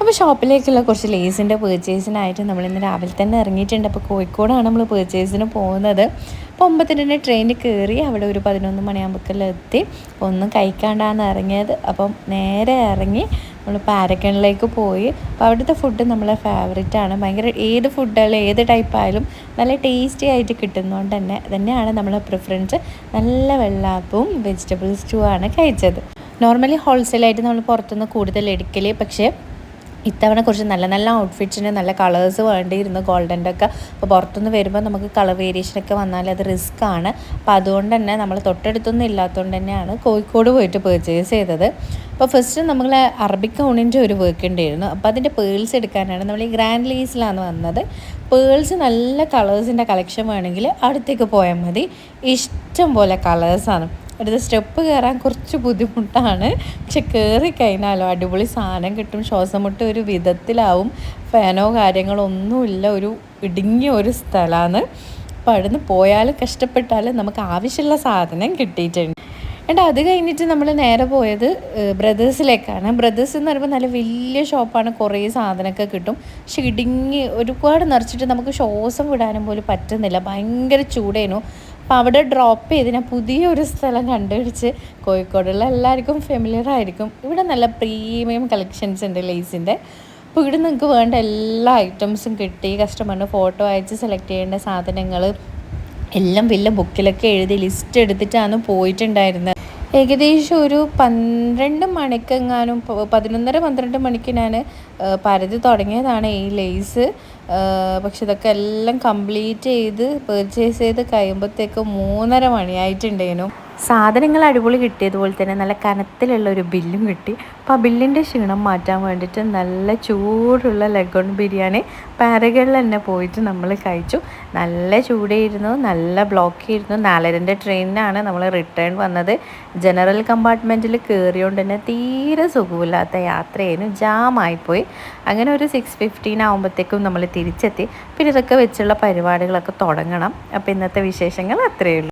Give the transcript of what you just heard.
അപ്പോൾ ഷോപ്പിലേക്കുള്ള കുറച്ച് ലേസിന്റെ പേർച്ചേസിനായിട്ട് നമ്മൾ ഇന്ന് രാവിലെ തന്നെ ഇറങ്ങിയിട്ടുണ്ട്. അപ്പോൾ കോഴിക്കോടാണ് നമ്മൾ പേർച്ചേസിന് പോകുന്നത്. അപ്പോൾ ഒമ്പത്തിന്റെ ട്രെയിനിൽ കയറി അവിടെ ഒരു പതിനൊന്ന് മണിയാകുമ്പോഴേക്കെല്ലാം എത്തി. ഒന്നും കഴിക്കാണ്ടാണ് ഇറങ്ങിയത്. അപ്പം നേരെ ഇറങ്ങി നമ്മൾ പാരക്കണിലേക്ക് പോയി. അപ്പോൾ അവിടുത്തെ ഫുഡ് നമ്മളെ ഫേവറേറ്റ് ആണ്. ഭയങ്കര ഏത് ഫുഡായാലും ഏത് ടൈപ്പ് ആയാലും നല്ല ടേസ്റ്റി ആയിട്ട് കിട്ടുന്നതുകൊണ്ട് തന്നെ തന്നെയാണ് നമ്മളെ പ്രിഫറൻസ് നല്ല വെള്ളാപ്പവും വെജിറ്റബിൾ സ്റ്റൂ ആണ് കഴിച്ചത്. നോർമലി ഹോൾസെയിലായിട്ട് നമ്മൾ പുറത്തുനിന്ന് കൂടുതൽ എടുക്കൽ പക്ഷേ ഇത്തവണ കുറച്ച് നല്ല നല്ല ഔട്ട്ഫിറ്റ്സിന് നല്ല കളേഴ്സ് വേണ്ടിയിരുന്നു ഗോൾഡന്റെ ഒക്കെ അപ്പോൾ പുറത്തുനിന്ന് വരുമ്പോൾ നമുക്ക് കളർ വേരിയേഷനൊക്കെ വന്നാൽ അത് റിസ്ക് ആണ്. അപ്പോൾ അതുകൊണ്ട് തന്നെ നമ്മൾ തൊട്ടടുത്തൊന്നും ഇല്ലാത്തതുകൊണ്ട് തന്നെയാണ് കോഴിക്കോട് പോയിട്ട് പർച്ചേസ് ചെയ്തത്. അപ്പോൾ ഫസ്റ്റ് നമ്മൾ അറബിക് ഊണിന്റെ ഒരു വർക്ക് ഉണ്ടായിരുന്നു. അപ്പോൾ അതിന്റെ പേൾസ് എടുക്കാനാണ് നമ്മൾ ഈ ഗ്രാൻഡ് ലീസിലാണ് വന്നത്. പേൾസ് നല്ല കളേഴ്സിന്റെ കളക്ഷൻ വേണമെങ്കിൽ അടുത്തേക്ക് പോയാൽ മതി. ഇഷ്ടം പോലെ കളേഴ്സാണ് അടുത്ത സ്റ്റെപ്പ് കയറാൻ കുറച്ച് ബുദ്ധിമുട്ടാണ്. പക്ഷെ കയറി കഴിഞ്ഞാലോ അടിപൊളി സാധനം കിട്ടും. ശ്വാസം മുട്ട് ഒരു വിധത്തിലാവും. ഫാനോ കാര്യങ്ങളോ ഒന്നുമില്ല. ഒരു ഇടുങ്ങിയ ഒരു സ്ഥലമാണ്. അപ്പോൾ അവിടുന്ന് പോയാലും കഷ്ടപ്പെട്ടാലും നമുക്ക് ആവശ്യമുള്ള സാധനം കിട്ടിയിട്ടുണ്ട്. എന്നിട്ട് അത് കഴിഞ്ഞിട്ട് നമ്മൾ നേരെ പോയത് ബ്രദേഴ്സിലേക്കാണ്. ബ്രദേഴ്സ് എന്ന് പറയുമ്പോൾ നല്ല വലിയ ഷോപ്പാണ്. കുറേ സാധനമൊക്കെ കിട്ടും. പക്ഷെ ഇടുങ്ങി ഒരുപാട് നിറച്ചിട്ട് നമുക്ക് ശ്വാസം വിടാനും പോലും പറ്റുന്നില്ല. ഭയങ്കര ചൂടേനു. അപ്പോൾ അവിടെ ഡ്രോപ്പ് ചെയ്ത് ഞാൻ പുതിയൊരു സ്ഥലം കണ്ടുപിടിച്ച് കോഴിക്കോടുള്ള എല്ലാവർക്കും ഫെമിലിയർ ആയിരിക്കും. ഇവിടെ നല്ല പ്രീമിയം കളക്ഷൻസ് ഉണ്ട് ലേസിന്റെ അപ്പോൾ ഇവിടെ നിങ്ങൾക്ക് വേണ്ട എല്ലാ ഐറ്റംസും കിട്ടി. കസ്റ്റമറിന് ഫോട്ടോ അയച്ച് സെലക്ട് ചെയ്യേണ്ട സാധനങ്ങൾ എല്ലാം വലിയ ബുക്കിലൊക്കെ എഴുതി ലിസ്റ്റ് എടുത്തിട്ടാണ് പോയിട്ടുണ്ടായിരുന്നത്. ഏകദേശം ഒരു പന്ത്രണ്ട് മണിക്കെങ്ങാനും പതിനൊന്നര പന്ത്രണ്ട് മണിക്ക് ഞാൻ പരതി തുടങ്ങിയതാണ് ഈ ലേസ്. പക്ഷെ ഇതൊക്കെ എല്ലാം കംപ്ലീറ്റ് ചെയ്ത് പെർച്ചേസ് ചെയ്ത് കഴിയുമ്പോഴത്തേക്ക് മൂന്നര മണിയായിട്ടുണ്ടേനു. സാധനങ്ങൾ അടിപൊളി കിട്ടിയതുപോലെ തന്നെ നല്ല കനത്തിലുള്ള ഒരു ബില്ലും കിട്ടി. അപ്പോൾ ആ ബില്ലിന്റെ ക്ഷീണം മാറ്റാൻ വേണ്ടിയിട്ട് നല്ല ചൂടുള്ള ലഗോൺ ബിരിയാണി പാരകളിൽ തന്നെ പോയിട്ട് നമ്മൾ കഴിച്ചു. നല്ല ചൂടായിരുന്നു നല്ല ബ്ലോക്ക് ആയിരുന്നു നാലരന്റെ ട്രെയിനിനാണ് നമ്മൾ റിട്ടേൺ വന്നത്. ജനറൽ കമ്പാർട്ട്മെന്റിൽ കയറിയോണ്ട് തന്നെ തീരെ സുഖമില്ലാത്ത യാത്രയായിരുന്നു. ജാമായിപ്പോയി. അങ്ങനെ ഒരു സിക്സ് ഫിഫ്റ്റീൻ ആകുമ്പോഴത്തേക്കും നമ്മൾ തിരിച്ചെത്തി. പിന്നെ ഇതൊക്കെ വെച്ചുള്ള പരിപാടികളൊക്കെ തുടങ്ങണം. അപ്പോൾ ഇന്നത്തെ വിശേഷങ്ങൾ അത്രയേ ഉള്ളൂ.